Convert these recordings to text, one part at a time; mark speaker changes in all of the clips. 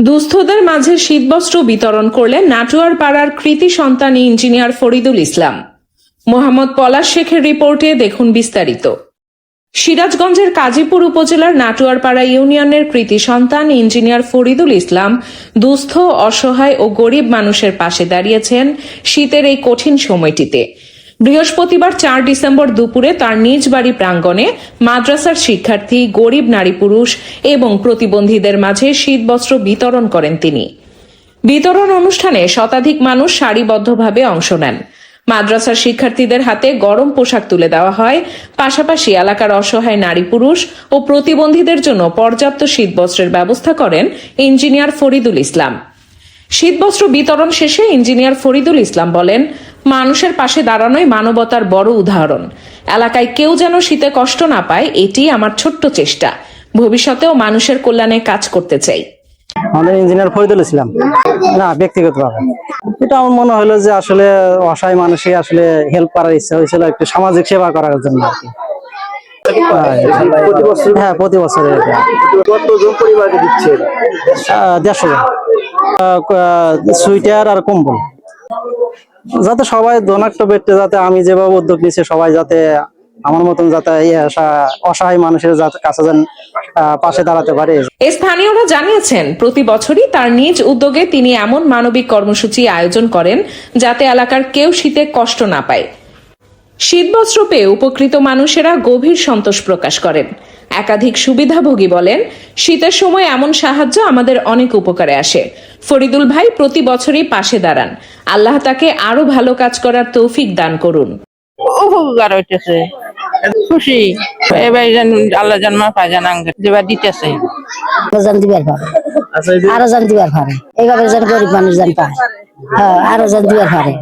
Speaker 1: দুস্থদের মাঝে শীতবস্ত্র বিতরণ করলেন নাটুয়ার পাড়ার কৃতি সন্তান ইঞ্জিনিয়ার ফরিদুল ইসলাম। মোহাম্মদ পলাশ শেখের রিপোর্টে দেখুন বিস্তারিত। সিরাজগঞ্জের কাজীপুর উপজেলার নাটুয়ারপাড়া ইউনিয়নের কৃতি সন্তান ইঞ্জিনিয়ার ফরিদুল ইসলাম দুস্থ, অসহায় ও গরিব মানুষের পাশে দাঁড়িয়েছেন শীতের এই কঠিন সময়টিতে। বৃহস্পতিবার চার ডিসেম্বর দুপুরে তার নিজ বাড়ি প্রাঙ্গণে মাদ্রাসার শিক্ষার্থী, গরিব নারী পুরুষ এবং প্রতিবন্ধীদের মাঝে শীতবস্ত্র বিতরণ করেন তিনি। বিতরণ অনুষ্ঠানে শতাধিক মানুষ সারিবদ্ধভাবে অংশ নেন। মাদ্রাসার শিক্ষার্থীদের হাতে গরম পোশাক তুলে দেওয়া হয়। পাশাপাশি এলাকার অসহায় নারী পুরুষ ও প্রতিবন্ধীদের জন্য পর্যাপ্ত শীতবস্ত্রের ব্যবস্থা করেন ইঞ্জিনিয়ার ফরিদুল ইসলাম। শীতবস্ত্র বিতরণ শেষে ইঞ্জিনিয়ার ফরিদুল ইসলাম বলেন মানুষের পাশে দাঁড়ানোই মানবতার বড় উদাহরণ। এলাকায় কেউ যেন শীতে কষ্ট না পায় এটি আমার ছোট্ট চেষ্টা। ভবিষ্যতেও মানুষের কল্যাণে কাজ করতে চাই।
Speaker 2: আমাদের ইঞ্জিনিয়ার ফরিদুল ইসলাম। না ব্যক্তিগতভাবে। এটা আমার মনে হলো যে আসলে অসহায় মানুষই আসলে হেল্প করার ইচ্ছা হয়েছিল একটু সামাজিক সেবা করার জন্য আর কি। হ্যাঁ প্রতি বছরে দেড়শো জন। আহ, সুইটার আর কম্বল। যাতে সবাই দোনাক্ত ব্যক্তি, যাতে আমি যেভাবে উদ্যোগ নিচ্ছি সবাই যাতে আমার মতন যাতে অসহায় মানুষের কাছে যেন পাশে দাঁড়াতে পারে।
Speaker 1: স্থানীয়রা জানিয়েছেন, প্রতি বছরই তার নিজ উদ্যোগে তিনি এমন মানবিক কর্মসূচি আয়োজন করেন যাতে এলাকার কেউ শীতে কষ্ট না পায়। শীতবস্ত্র পেয়ে উপকৃত মানুষেরা গভীর সন্তোষ প্রকাশ করেন। একাধিক সুবিধাভোগী বলেন শীতের সময় এমন সাহায্য আমাদের অনেক উপকারে আসে। ফরিদুল ভাই প্রতি বছরই পাশে দাঁড়ান। আল্লাহ তাকে আরও ভালো কাজ করার তৌফিক দান করুন।
Speaker 3: উপকার হইতেছে। খুশি। এবার আল্লাহ জন্ম পায় জান যেবার দিতেছে।
Speaker 4: আরও জান দিবার পারে।
Speaker 5: আচ্ছা এই যে
Speaker 4: আরও জান দিবার পারে। এইভাবে যেন গরিব মানুষ যেন পায়। হ্যাঁ আরও জান দিবার পারে।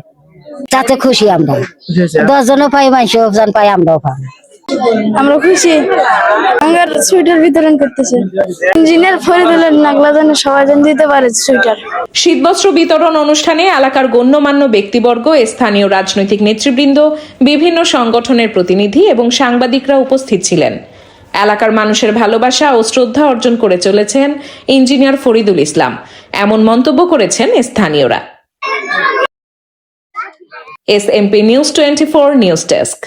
Speaker 4: তাতে খুশি আমরা। দশ জনও পাই মানুষও যেন পাই আমরাও পাই।
Speaker 6: আমরা খুশি। আমার সুইটার বিতরণ করতেছে। ইঞ্জিনিয়ার ফরিদুলের নাগলা যেন সবাই যেন দিতে পারে সুইটার
Speaker 1: শীতবস্ত্র বিতরণ অনুষ্ঠানে এলাকার গণ্যমান্য ব্যক্তিবর্গ স্থানীয় রাজনৈতিক নেতৃবৃন্দ বিভিন্ন সংগঠনের প্রতিনিধি এবং সাংবাদিকরা উপস্থিত ছিলেন। এলাকার মানুষের ভালোবাসা ও শ্রদ্ধা অর্জন করে চলেছেন ইঞ্জিনিয়ার ফরিদুল ইসলাম। এমন মন্তব্য করেছেন স্থানীয়রা। S MP news twenty four news desk